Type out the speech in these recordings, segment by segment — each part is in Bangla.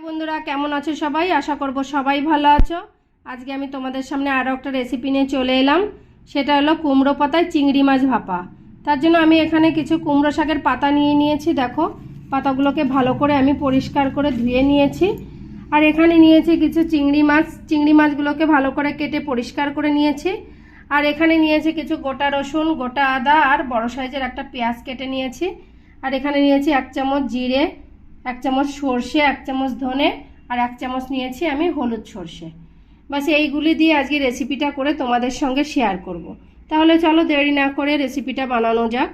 হ্যালো বন্ধুরা, কেমন আছো সবাই? আশা করব সবাই ভালো আছো। আজকে আমি তোমাদের সামনে আরও একটা রেসিপি নিয়ে চলে এলাম। সেটা হলো কুমড়ো পাতায় চিংড়ি মাছ ভাপা। তার জন্য আমি এখানে কিছু কুমড়ো শাকের পাতা নিয়ে নিয়েছি, দেখো। পাতাগুলোকে ভালো করে আমি পরিষ্কার করে ধুয়ে নিয়েছি। আর এখানে নিয়েছি কিছু চিংড়ি মাছ। চিংড়ি মাছগুলোকে ভালো করে কেটে পরিষ্কার করে নিয়েছি। আর এখানে নিয়েছি কিছু গোটা রসুন, গোটা আদা আর বড় সাইজের একটা পেঁয়াজ কেটে নিয়েছি। আর এখানে নিয়েছি এক চামচ জিরে এক চামচ সর্ষে, এক চামচ ধনে আর এক চামচ নিয়েছি আমি হলুদ সর্ষে। বাস এইগুলি দিয়ে আজকে রেসিপিটা করে তোমাদের সঙ্গে শেয়ার করব। তাহলে চলো দেরি না করে রেসিপিটা বানানো যাক।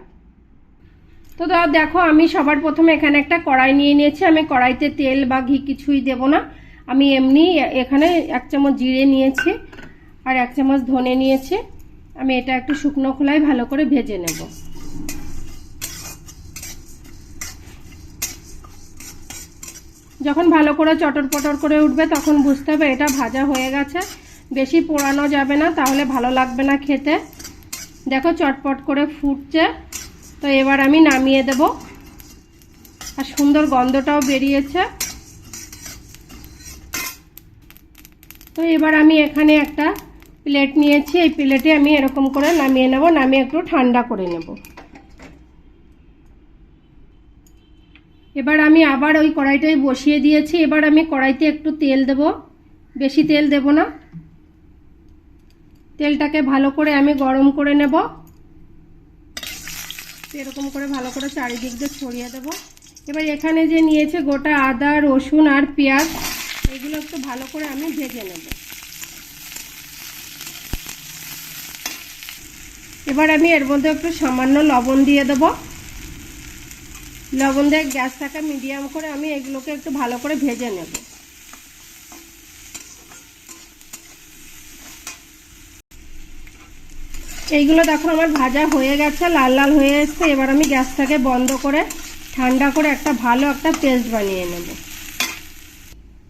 তো দেখো আমি সবার প্রথমে এখানে একটা কড়াই নিয়ে নিয়েছি। আমি কড়াইতে তেল বা ঘি কিছুই দেব না। আমি এমনি এখানে এক চামচ জিরে নিয়েছি আর এক চামচ ধনে নিয়েছি। আমি এটা একটু শুকনো খোলায় ভালো করে ভেজে নেব। যখন ভালো করে চটর পটর করে উঠবে তখন বুঝতে হবে এটা ভাজা হয়ে গেছে। বেশি পোড়ানো যাবে না, তাহলে ভালো লাগবে না খেতে। দেখো চটপট করে ফুটছে। তো এবার আমি নামিয়ে দেব। আর সুন্দর গন্ধটাও বেরিয়েছে। তো এবার আমি এখানে একটা প্লেট নিয়েছি। এই প্লেটে আমি এরকম করে নামিয়ে নেব। নামিয়ে একটু ঠান্ডা করে নেব। এবার আমি আবার ওই কড়াইটাই বসিয়ে দিয়েছি। এবার আমি কড়াইতে একটু তেল দেব। বেশি তেল দেব না। তেলটাকে ভালো করে আমি গরম করে নেব। এরকম করে ভালো করে চারিদিক দিয়ে ছড়িয়ে দেব। এবার এখানে যে নিয়েছে গোটা আদা, রসুন আর পেঁয়াজ, এগুলো একটু ভালো করে আমি ভেজে নেব। এবার আমি এর মধ্যে একটু সামান্য লবণ দিয়ে দেবো। লবণ দিয়ে গ্যাসটাকে মিডিয়াম করে আমি এগুলোকে একটু ভালো করে ভেজে নেব। এইগুলো দেখো আমার ভাজা হয়ে গেছে, লাল লাল হয়ে এসছে। এবার আমি গ্যাসটাকে বন্ধ করে, ঠান্ডা করে একটা ভালো একটা পেস্ট বানিয়ে নেব।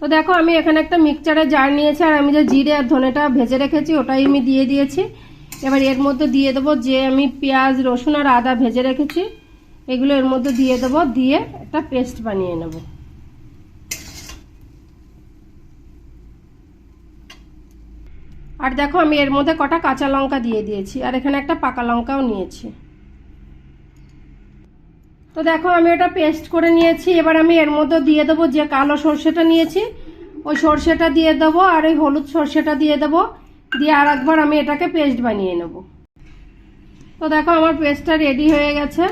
তো দেখো আমি এখানে একটা মিক্সচারের জার নিয়েছি, আর আমি যে জিরে আর ধনেটা ভেজে রেখেছি ওটাই আমি দিয়ে দিয়েছি। এবার এর মধ্যে দিয়ে দেবো যে আমি পেঁয়াজ, রসুন আর আদা ভেজে রেখেছি। এগুলো এর মধ্যে দিয়ে দেবো, দিয়ে একটা পেস্ট বানিয়ে নেব। আর দেখো আমি এর মধ্যে কটা কাঁচা লঙ্কা দিয়ে দিয়েছি, আর এখানে একটা পাকা লঙ্কাও নিয়েছি। তো দেখো আমি ওটা পেস্ট করে নিয়েছি, এবার আমি এর মধ্যে দিয়ে দেবো যে কালো সর্ষেটা নিয়েছি, ওই সর্ষেটা দিয়ে দেবো আর ওই হলুদ সর্ষেটা দিয়ে দেবো, দিয়ে আর একবার আমি এটাকে পেস্ট বানিয়ে নেব। তো দেখো আমার পেস্টটা রেডি হয়ে গেছে।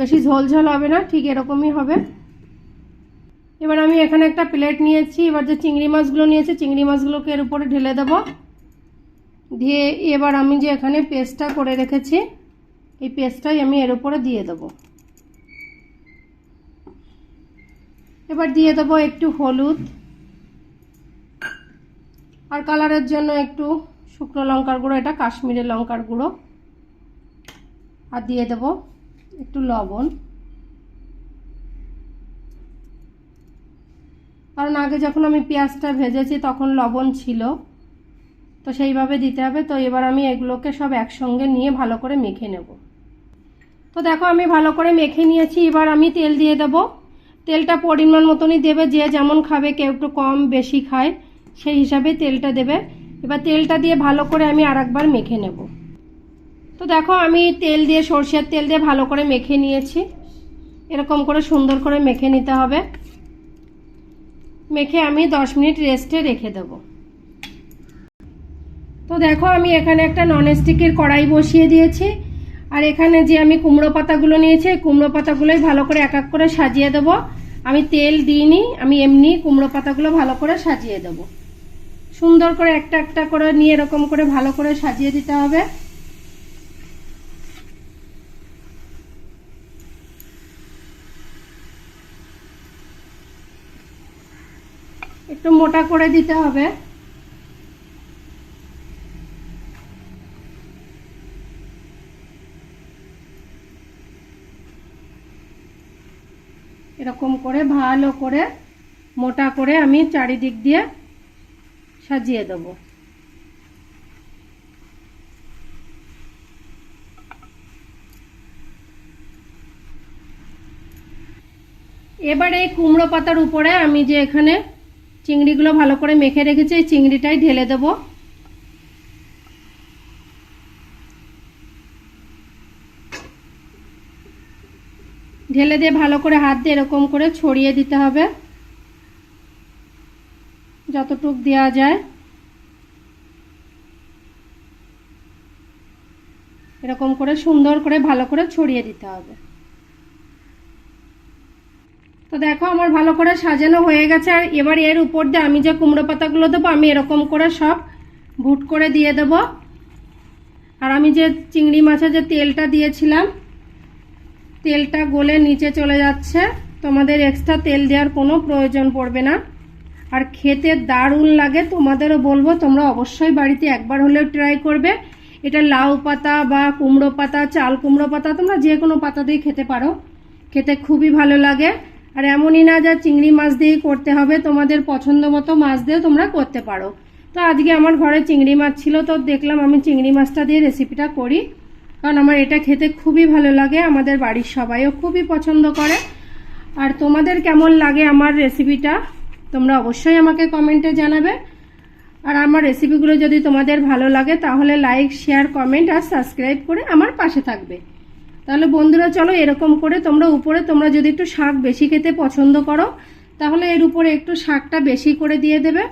বেশি ঝোল ঝোল হবে না, ঠিক এরকমই হবে। এবার আমি এখানে একটা প্লেট নিয়েছি, এবার যে চিংড়ি মাছগুলো নিয়েছি, চিংড়ি মাছগুলোকে এর উপরে ঢেলে দেব। দিয়ে এবার আমি যে এখানে পেস্টটা করে রেখেছি, এই পেস্টটাই আমি এর উপরে দিয়ে দেব। এবার দিয়ে দেবো একটু হলুদ, আর কালারের জন্য একটু শুকনো লঙ্কার গুঁড়ো, এটা কাশ্মীরের লঙ্কার গুঁড়ো। আর দিয়ে দেবো একটু লবণ। কারণ আগে যখন আমি পেঁয়াজটা ভেজেছি তখন লবণ ছিল। তো সেইভাবে দিতে হবে। তো এবার আমি এগুলোকে সব একসঙ্গে নিয়ে ভালো করে মেখে নেব। তো দেখো আমি ভালো করে মেখে নিয়েছি। এবার আমি তেল দিয়ে দেব। তেলটা পরিমাণ মতনই দেবে। যে যেমন খাবে, কেউ একটু কম বেশি খায়, সেই হিসাবে তেলটা দেবে। এবার তেলটা দিয়ে ভালো করে আমি আর মেখে নেব। তো দেখো, আমি তেল দিয়ে সর্ষের তেল দিয়ে ভালো করে মেখে নিয়েছি। এরকম করে সুন্দর করে মেখে নিতে হবে। মেখে আমি দশ মিনিট রেস্টে রেখে দেব। তো দেখো, আমি এখানে একটা ননস্টিকের কড়াই বসিয়ে দিয়েছি। আর এখানে যে আমি কুমড়ো পাতাগুলো নিয়েছি কুমড়ো পাতাগুলোই ভালো করে এক এক করে সাজিয়ে দেব। আমি তেল দিইনি, আমি এমনি কুমড়ো পাতাগুলো ভালো করে সাজিয়ে দেব। সুন্দর করে একটা একটা করে নিয়ে এরকম করে ভালো করে সাজিয়ে দিতে হবে। একটু মোটা করে দিতে হবে। এরকম করে, ভালো করে, মোটা করে আমি চারিদিক দিয়ে সাজিয়ে দেবো। এবার এই কুমড়ো পাতার উপরে আমি যে এখানে চিংড়িগুলো ভালো করে মেখে রেখেছি, এই চিংড়িটাই ঢেলে দেবো। ঢেলে দিয়ে ভালো করে হাত দিয়ে এরকম করে ছড়িয়ে দিতে হবে, যতটুক দেওয়া যায়। এরকম করে সুন্দর করে ভালো করে ছড়িয়ে দিতে হবে। তো দেখো, আমার ভালো করে সাজানো হয়ে গেছে। আর এবার এর উপর দিয়ে আমি যে কুমড়ো পাতাগুলো দেবো, আমি এরকম করে সব ভুট করে দিয়ে দেবো। আর আমি যে চিংড়ি মাছের যে তেলটা দিয়েছিলাম, তেলটা গলে নিচে চলে যাচ্ছে। তোমাদের এক্সট্রা তেল দেওয়ার কোনো প্রয়োজন পড়বে না। আর খেতে দারুণ লাগে, তোমাদেরও বলব, তোমরা অবশ্যই বাড়িতে একবার হলেও ট্রাই করবে। এটা লাউ পাতা বা কুমড়ো পাতা, চাল কুমড়ো পাতা, তোমরা যে কোনো পাতা দিয়ে খেতে পারো। খেতে খুবই ভালো লাগে। আর এমনই না যা চিংড়ি মাছ দিয়েই করতে হবে, তোমাদের পছন্দ মতো মাছ দিয়েও তোমরা করতে পারো। তো আজকে আমার ঘরে চিংড়ি মাছ ছিল, তো দেখলাম আমি চিংড়ি মাছটা দিয়ে রেসিপিটা করি। কারণ আমার এটা খেতে খুবই ভালো লাগে, আমাদের বাড়ির সবাইও খুবই পছন্দ করে। আর তোমাদের কেমন লাগে আমার রেসিপিটা তোমরা অবশ্যই আমাকে কমেন্টে জানাবে। আর আমার রেসিপিগুলো যদি তোমাদের ভালো লাগে, তাহলে লাইক শেয়ার কমেন্ট আর সাবস্ক্রাইব করে আমার পাশে থাকবে। তাহলে বন্ধুরা চলো এরকম করে তোমরা উপরে তোমরা যদি একটু শাক বেশি খেতে পছন্দ করো, তাহলে এর উপরে একটু শাকটা বেশি করে দিয়ে দেবে।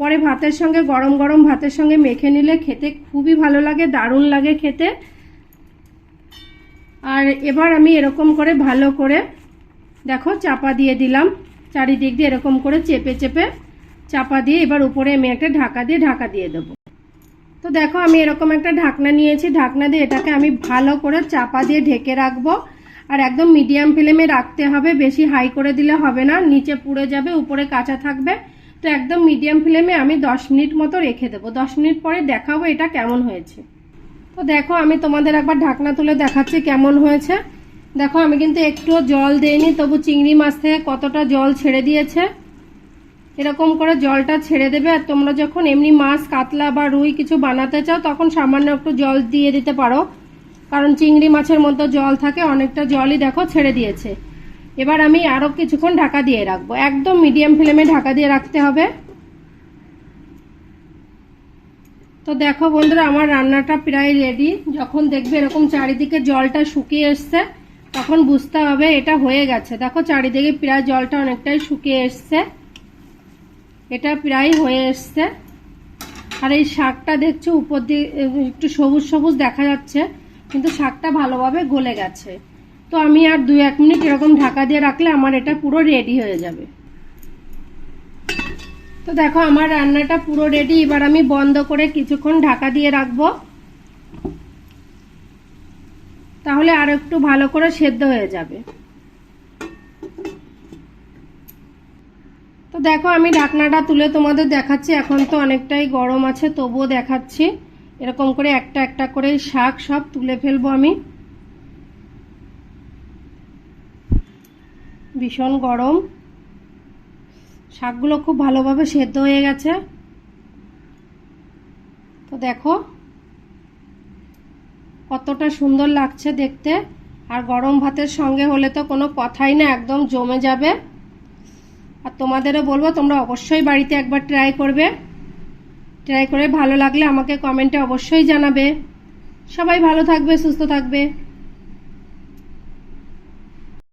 পরে ভাতের সঙ্গে গরম গরম ভাতের সঙ্গে মেখে নিলে খেতে খুবই ভালো লাগে, দারুণ লাগে খেতে। আর এবার আমি এরকম করে ভালো করে, দেখো চাপা দিয়ে দিলাম, চারিদিক দিয়ে এরকম করে চেপে চেপে চাপা দিয়ে এবার উপরে আমি একটা ঢাকা দিয়ে ঢাকা দিয়ে দেবো। তো দেখো, আমি এরকম একটা ঢাকনা নিয়েছি। ঢাকনা দিয়ে এটাকে আমি ভালো করে চাপা দিয়ে ঢেকে রাখব। আর একদম মিডিয়াম ফ্লেমে রাখতে হবে, বেশি হাই করে দিলে হবে না। নিচে পুড়ে যাবে, উপরে কাঁচা থাকবে। তো একদম মিডিয়াম ফ্লেমে আমি দশ মিনিট মতো রেখে দেবো। দশ মিনিট পরে দেখাবো এটা কেমন হয়েছে। তো দেখো, আমি তোমাদের একবার ঢাকনা তুলে দেখাচ্ছি কেমন হয়েছে। দেখো, আমি কিন্তু একটুও জল দেইনি, তবু চিংড়ি মাছ থেকে কতটা জল ছেড়ে দিয়েছে। এরকম করে জলটা ছেড়ে দেবে আর তোমরা যখন এমনি মাছ, কাতলা বা রুই কিছু বানাতে চাও, তখন সামান্য একটু জল দিয়ে দিতে পারো। কারণ চিংড়ি মাছের মধ্যে জল থাকে, অনেকটা জলই দেখো ছেড়ে দিয়েছে। এবার আমি আরও কিছুক্ষণ ঢাকা দিয়ে রাখব। একদম মিডিয়াম ফ্লেমে ঢাকা দিয়ে রাখতে হবে। তো দেখো বন্ধুরা, আমার রান্নাটা প্রায় রেডি যখন দেখবে এরকম চারিদিকে জলটা শুকিয়ে এসছে, তখন বুঝতে হবে এটা হয়ে গেছে। দেখো চারিদিকে প্রায় জলটা অনেকটাই শুকিয়ে এসছে। এটা প্রায় হয়ে এসছে। আর এই শাকটা দেখছ উপর দিয়ে, একটু সবুজ সবুজ দেখা যাচ্ছে, কিন্তু শাকটা ভালোভাবে গলে গেছে। তো আমি আর দু এক মিনিট এরকম ঢাকা দিয়ে রাখলে আমার এটা পুরো রেডি হয়ে যাবে। তো দেখো, আমার রান্নাটা পুরো রেডি এবার আমি বন্ধ করে কিছুক্ষণ ঢাকা দিয়ে রাখব। তাহলে আর একটু ভালো করে সেদ্ধ হয়ে যাবে। দেখো, আমি ঢাকনাটা তুলে তোমাদের দেখাচ্ছি। এখন তো অনেকটাই গরম আছে, তবুও দেখাচ্ছি। এরকম করে একটা একটা করে শাক সব তুলে ফেলব আমি। ভীষণ গরম। শাকগুলো খুব ভালোভাবে সেদ্ধ হয়ে গেছে। তো দেখো, কতটা সুন্দর লাগছে দেখতে। আর গরম ভাতের সঙ্গে হলে তো কোনো কথাই না, একদম জমে যাবে। আর তোমাদেরও বলব, তোমরা অবশ্যই বাড়িতে একবার ট্রাই করবে। ট্রাই করে ভালো লাগলে আমাকে কমেন্টে অবশ্যই জানাবে। সবাই ভালো থাকবে, সুস্থ থাকবে।